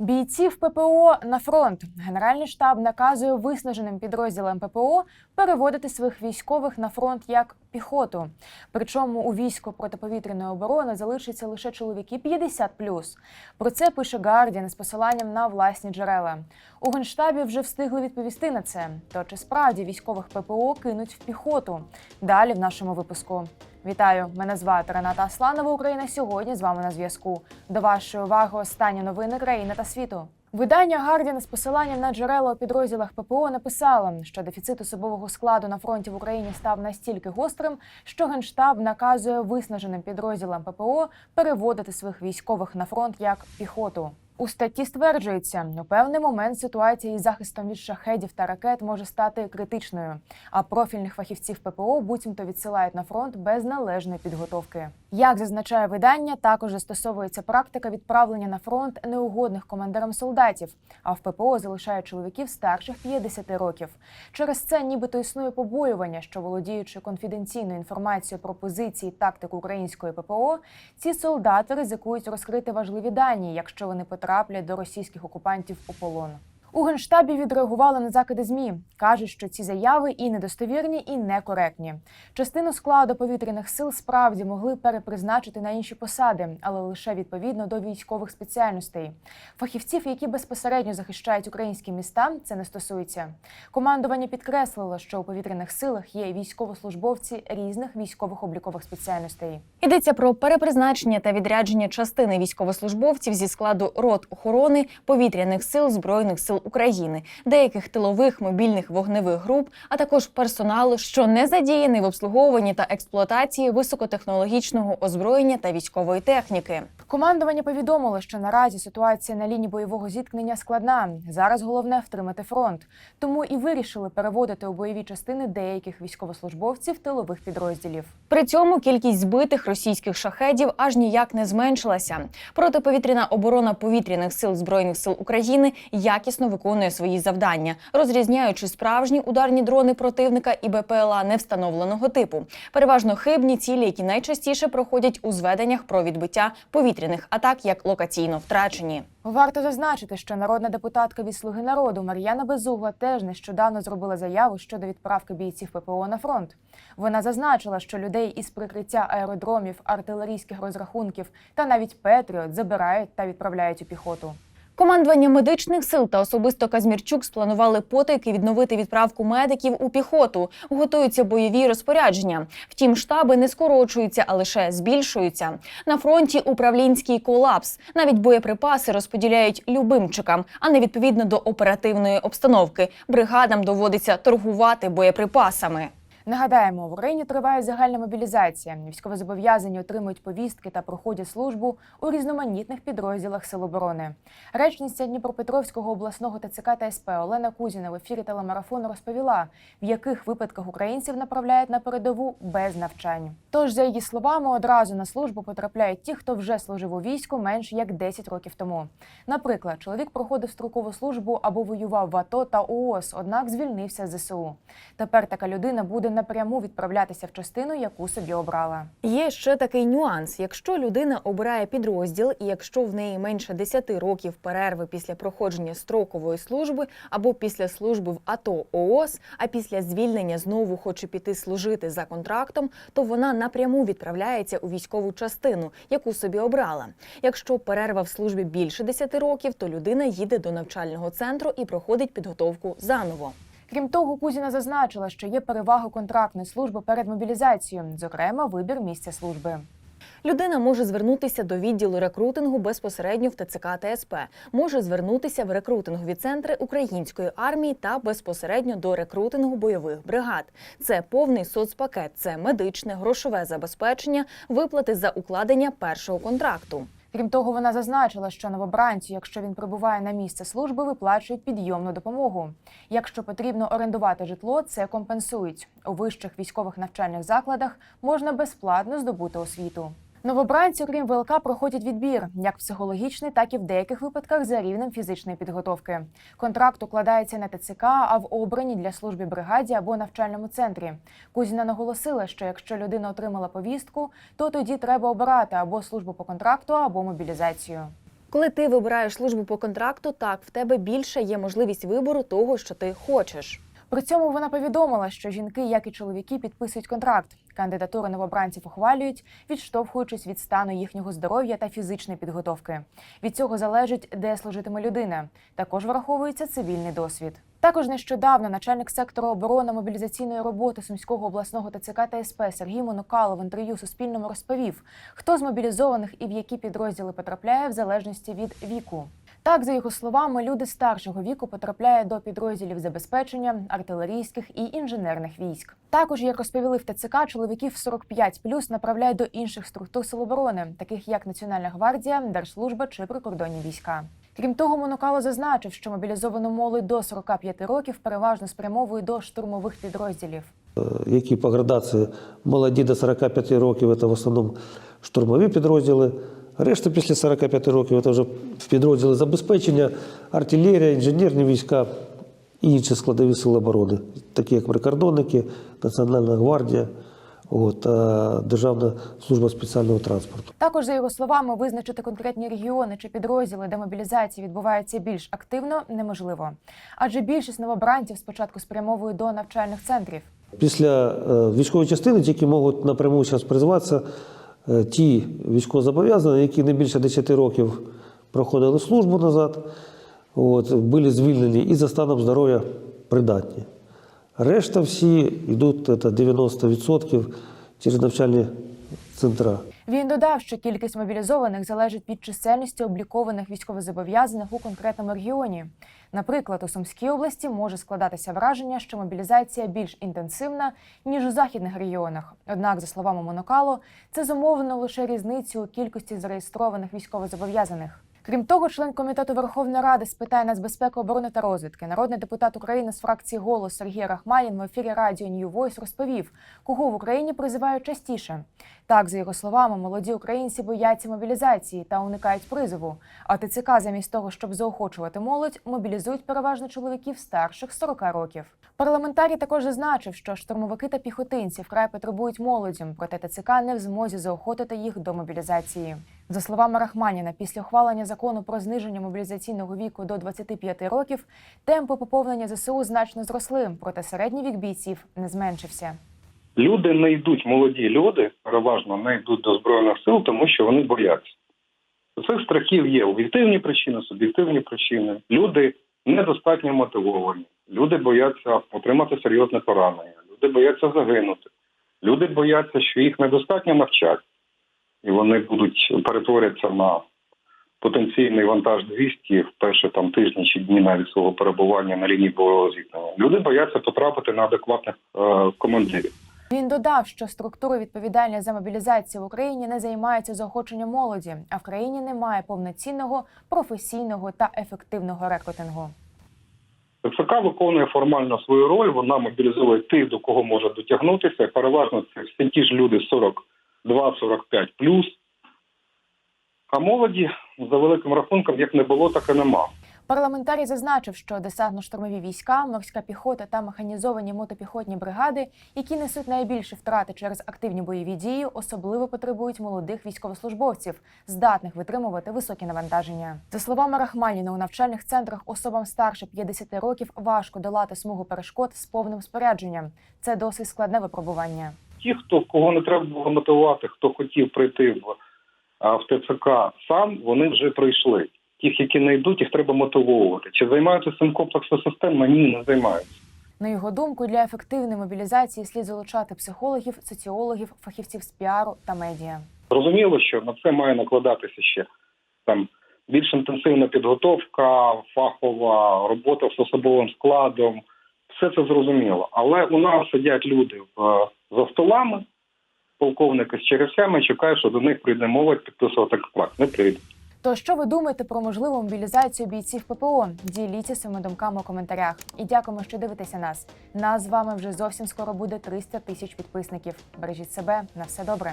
Бійців ППО на фронт Генеральний штаб наказує виснаженим підрозділам ППО переводити своїх військових на фронт як піхоту. Причому у війську протиповітряної оборони залишаться лише чоловіки 50+. Про це пише Guardian з посиланням на власні джерела. У генштабі вже встигли відповісти на це. То чи справді військових ППО кинуть в піхоту? Далі в нашому випуску. Вітаю! Мене звати Рената Асланова. Україна сьогодні з вами на зв'язку. До вашої уваги останні новини країни та світу. Видання Гардіан з посиланням на джерела у підрозділах ППО написало, що дефіцит особового складу на фронті в Україні став настільки гострим, що генштаб наказує виснаженим підрозділам ППО переводити своїх військових на фронт як піхоту. У статті стверджується, у певний момент ситуація із захистом від шахедів та ракет може стати критичною, а профільних фахівців ППО буцімто відсилають на фронт без належної підготовки. Як зазначає видання, також застосовується практика відправлення на фронт неугодних командирам солдатів, а в ППО залишають чоловіків старших 50 років. Через це нібито існує побоювання, що володіючи конфіденційною інформацією про позиції тактику української ППО, ці солдати ризикують розкрити важливі дані, якщо вони потраплять до російських окупантів у полон. У генштабі відреагували на закиди змі. кажуть, що ці заяви і недостовірні, і некоректні. Частину складу повітряних сил справді могли перепризначити на інші посади, але лише відповідно до військових спеціальностей. Фахівців, які безпосередньо захищають українські міста, це не стосується. Командування підкреслило, що у повітряних силах є військовослужбовці різних військових облікових спеціальностей. Йдеться про перепризначення та відрядження частини військовослужбовців зі складу рот охорони повітряних сил збройних сил України, деяких тилових мобільних вогневих груп, а також персоналу, що не задіяний в обслуговуванні та експлуатації високотехнологічного озброєння та військової техніки. Командування повідомило, що наразі ситуація на лінії бойового зіткнення складна. Зараз головне втримати фронт. Тому і вирішили переводити у бойові частини деяких військовослужбовців тилових підрозділів. При цьому кількість збитих російських шахедів аж ніяк не зменшилася. Протиповітряна оборона повітряних сил збройних сил України якісно виконує свої завдання, розрізняючи справжні ударні дрони противника і БПЛА невстановленого типу, переважно хибні цілі, які найчастіше проходять у зведеннях про відбиття повітряних атак як локаційно втрачені. Варто зазначити, що народна депутатка від Слуги народу Мар'яна Безугла теж нещодавно зробила заяву щодо відправки бійців ППО на фронт. Вона зазначила, що людей із прикриття аеродромів, артилерійських розрахунків та навіть Петріот забирають та відправляють у піхоту. Командування медичних сил та особисто Казмірчук спланували потайки відновити відправку медиків у піхоту. Готуються бойові розпорядження. Втім, штаби не скорочуються, а лише збільшуються. На фронті управлінський колапс. Навіть боєприпаси розподіляють любимчикам, а не відповідно до оперативної обстановки. Бригадам доводиться торгувати боєприпасами. Нагадаємо, в Україні триває загальна мобілізація. Військовозобов'язані отримують повістки та проходять службу у різноманітних підрозділах Сил оборони. Речниця Дніпропетровського обласного ТЦК та СП Олена Кузіна в ефірі телемарафону розповіла, в яких випадках українців направляють на передову без навчань. Тож, за її словами, одразу на службу потрапляють ті, хто вже служив у війську менш як 10 років тому. Наприклад, чоловік проходив строкову службу або воював в АТО та ООС, однак звільнився з ЗСУ. Тепер така людина буде напряму відправлятися в частину, яку собі обрала. Є ще такий нюанс: якщо людина обирає підрозділ, і якщо в неї менше 10 років перерви після проходження строкової служби або після служби в АТО ООС, а після звільнення знову хоче піти служити за контрактом, то вона напряму відправляється у військову частину, яку собі обрала. Якщо перерва в службі більше 10 років, то людина їде до навчального центру і проходить підготовку заново. Крім того, Кузіна зазначила, що є перевага контрактної служби перед мобілізацією, зокрема, вибір місця служби. Людина може звернутися до відділу рекрутингу безпосередньо в ТЦК та СП, може звернутися в рекрутингові центри української армії та безпосередньо до рекрутингу бойових бригад. Це повний соцпакет, це медичне, грошове забезпечення, виплати за укладення першого контракту. Крім того, вона зазначила, що новобранцю, якщо він прибуває на місце служби, виплачують підйомну допомогу. Якщо потрібно орендувати житло, це компенсують. У вищих військових навчальних закладах можна безплатно здобути освіту. Новобранці, окрім ВЛК, проходять відбір як психологічний, так і в деяких випадках за рівнем фізичної підготовки. Контракт укладається на ТЦК, а в обрані для служби бригаді або навчальному центрі. Кузіна наголосила, що якщо людина отримала повістку, то тоді треба обирати або службу по контракту, або мобілізацію. Коли ти вибираєш службу по контракту, так в тебе більше є можливість вибору того, що ти хочеш. При цьому вона повідомила, що жінки, як і чоловіки, підписують контракт. Кандидатури новобранців ухвалюють, відштовхуючись від стану їхнього здоров'я та фізичної підготовки. Від цього залежить, де служитиме людина. Також враховується цивільний досвід. Також нещодавно начальник сектору оборони мобілізаційної роботи Сумського обласного ТЦК та СП Сергій Монукало в інтерв'ю Суспільному розповів, хто з мобілізованих і в які підрозділи потрапляє в залежності від віку. Так, за його словами, люди старшого віку потрапляють до підрозділів забезпечення, артилерійських і інженерних військ. Також, як розповіли в ТЦК, чоловіків 45+, направляють до інших структур Сил оборони, таких як Національна гвардія, Держслужба чи прикордонні війська. Крім того, Монокало зазначив, що мобілізовану молодь до 45 років переважно спрямовують до штурмових підрозділів. які по градації молоді до 45 років, це в основному штурмові підрозділи. Решта після 45 років це вже в підрозділи забезпечення, артилерія, інженерні війська і інші складові сили оборони, такі як прикордонники, Національна гвардія, от, Державна служба спеціального транспорту. Також, за його словами, визначити конкретні регіони чи підрозділи, де мобілізація відбувається більш активно, неможливо. Адже більшість новобранців спочатку спрямовують до навчальних центрів. Після е, військової частини тільки можуть напряму зараз призватися ті військовозобов'язані, які не більше 10 років проходили службу назад, от, були звільнені і за станом здоров'я придатні. Решта всі йдуть це 90% через навчальні центра. Він додав, що кількість мобілізованих залежить від чисельності облікованих військовозобов'язаних у конкретному регіоні. Наприклад, у Сумській області може складатися враження, що мобілізація більш інтенсивна ніж у західних регіонах. Однак, за словами Монокало, це зумовлено лише різницю у кількості зареєстрованих військовозобов'язаних. Крім того, член комітету Верховної Ради з питань нацбезпеки, оборони та розвідки, народний депутат України з фракції голос Сергій Рахманін в ефірі радіо New Voice розповів, кого в Україні призивають частіше. Так, за його словами, молоді українці бояться мобілізації та уникають призову. А ТЦК замість того, щоб заохочувати молодь, мобілізують переважно чоловіків старших 40 років. Парламентарій також зазначив, що штурмовики та піхотинці вкрай потребують молоді, проте ТЦК не в змозі заохотити їх до мобілізації. За словами Рахманіна, після ухвалення закону про зниження мобілізаційного віку до 25 років темпи поповнення ЗСУ значно зросли, проте середній вік бійців не зменшився. Люди не йдуть, молоді люди переважно не йдуть до збройних сил, тому що вони бояться. Цих страхів є об'єктивні причини, суб'єктивні причини. Люди недостатньо мотивовані. Люди бояться отримати серйозне поранення. Люди бояться загинути. Люди бояться, що їх недостатньо навчать, і вони будуть перетворяться на потенційний вантаж 200 в перші там тижні чи дні навіть свого перебування на лінії бойового зіткнення. Люди бояться потрапити на адекватних е, командирів. Він додав, що структури відповідальні за мобілізацію в Україні не займаються заохоченням молоді, а в країні немає повноцінного, професійного та ефективного рекрутингу. ТЦК виконує формально свою роль. Вона мобілізує тих, до кого може дотягнутися. Переважно це всі ті ж люди 42-45 плюс. А молоді за великим рахунком, як не було, так і нема. Парламентарій зазначив, що десантно-штурмові війська, морська піхота та механізовані мотопіхотні бригади, які несуть найбільші втрати через активні бойові дії, особливо потребують молодих військовослужбовців, здатних витримувати високі навантаження. За словами Рахманіна, у навчальних центрах особам старше 50 років важко долати смугу перешкод з повним спорядженням. Це досить складне випробування. Ті, хто кого не треба було мотивувати, хто хотів прийти в, в ТЦК сам, вони вже прийшли. Тих, які не йдуть, їх треба мотивовувати. Чи займаються цим комплексна система? Ні, не займаються. На його думку, для ефективної мобілізації слід залучати психологів, соціологів, фахівців з піару та медіа. Зрозуміло, що на це має накладатися ще там більш інтенсивна підготовка, фахова робота з особовим складом. Все це зрозуміло. Але у нас сидять люди в, за столами, полковники з черевцями, чекають, що до них прийде молодь підписувати контракт. Не прийде. То що ви думаєте про можливу мобілізацію бійців ППО? Діліться своїми думками у коментарях. І дякуємо, що дивитеся нас. Нас з вами вже зовсім скоро буде 300 тисяч підписників. Бережіть себе на все добре.